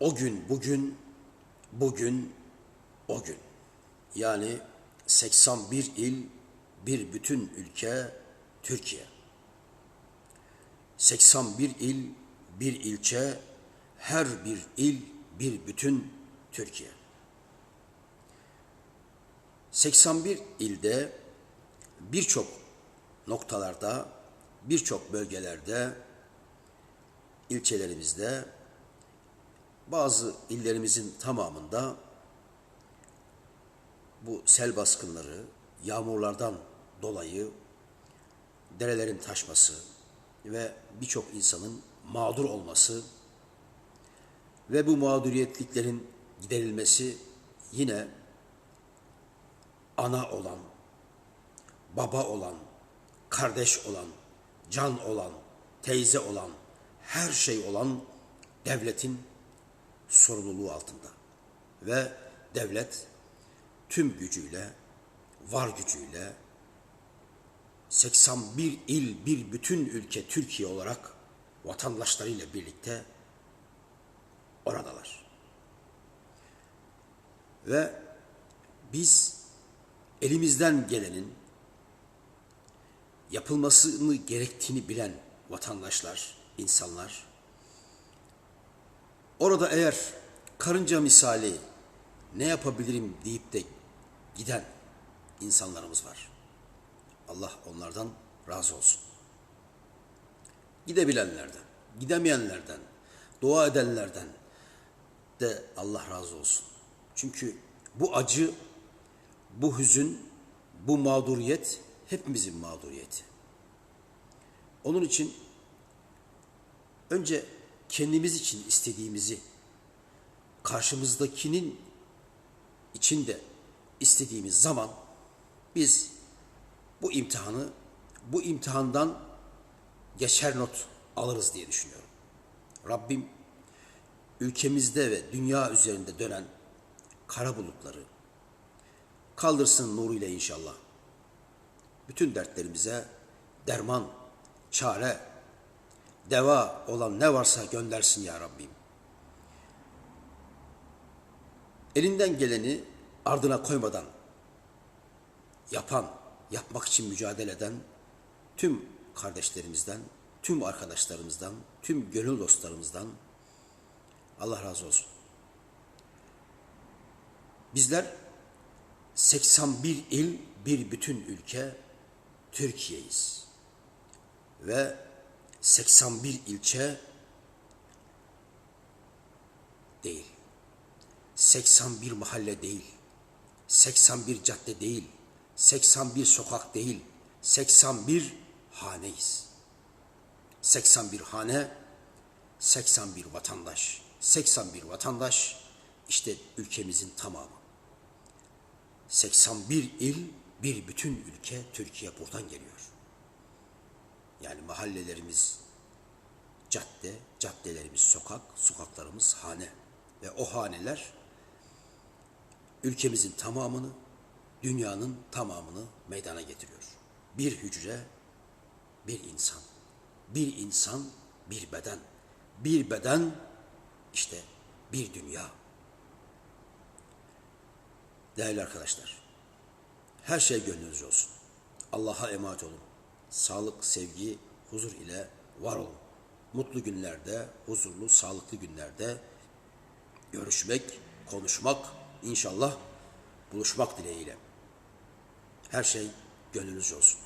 O gün bugün, bugün o gün. Yani 81 il, bir bütün ülke Türkiye. 81 il, bir ilçe, her bir il bir bütün Türkiye. 81 ilde birçok noktalarda, birçok bölgelerde, ilçelerimizde, bazı illerimizin tamamında bu sel baskınları, yağmurlardan dolayı derelerin taşması ve birçok insanın mağdur olması ve bu mağduriyetliklerin giderilmesi yine ana olan, baba olan, kardeş olan, can olan, teyze olan, her şey olan devletin sorumluluğu altında. Ve devlet tüm gücüyle, var gücüyle 81 il bir bütün ülke Türkiye olarak vatandaşlarıyla birlikte oradalar. Ve biz elimizden gelenin yapılmasını gerektiğini bilen vatandaşlar, insanlar orada eğer karınca misali ne yapabilirim deyip de giden insanlarımız var. Allah onlardan razı olsun. Gidebilenlerden, gidemeyenlerden, dua edenlerden de Allah razı olsun. Çünkü bu acı, bu hüzün, bu mağduriyet hepimizin mağduriyeti. Onun için önce kendimiz için istediğimizi karşımızdakinin içinde istediğimiz zaman biz bu imtihanı bu imtihandan geçer not alırız diye düşünüyorum. Rabbim ülkemizde ve dünya üzerinde dönen kara bulutları kaldırsın nuruyla inşallah. Bütün dertlerimize derman, çare, deva olan ne varsa göndersin ya Rabbim. Elinden geleni ardına koymadan yapan, yapmak için mücadele eden tüm kardeşlerimizden, tüm arkadaşlarımızdan, tüm gönül dostlarımızdan Allah razı olsun. Bizler 81 il bir bütün ülke Türkiye'yiz. Ve 81 ilçe değil. 81 mahalle değil. 81 cadde değil. 81 sokak değil. 81 haneyiz. 81 hane, 81 vatandaş. 81 vatandaş işte ülkemizin tamamı. 81 il bir bütün ülke Türkiye buradan geliyor. Mahallelerimiz cadde, caddelerimiz sokak, sokaklarımız hane ve o haneler ülkemizin tamamını, dünyanın tamamını meydana getiriyor. Bir hücre, bir insan. Bir insan, bir beden. Bir beden, işte bir dünya. Değerli arkadaşlar, her şey gönlünüzce olsun. Allah'a emanet olun. Sağlık, sevgi, huzur ile var olun. Mutlu günlerde, huzurlu, sağlıklı günlerde görüşmek, konuşmak, inşallah buluşmak dileğiyle. Her şey gönlünüzce olsun.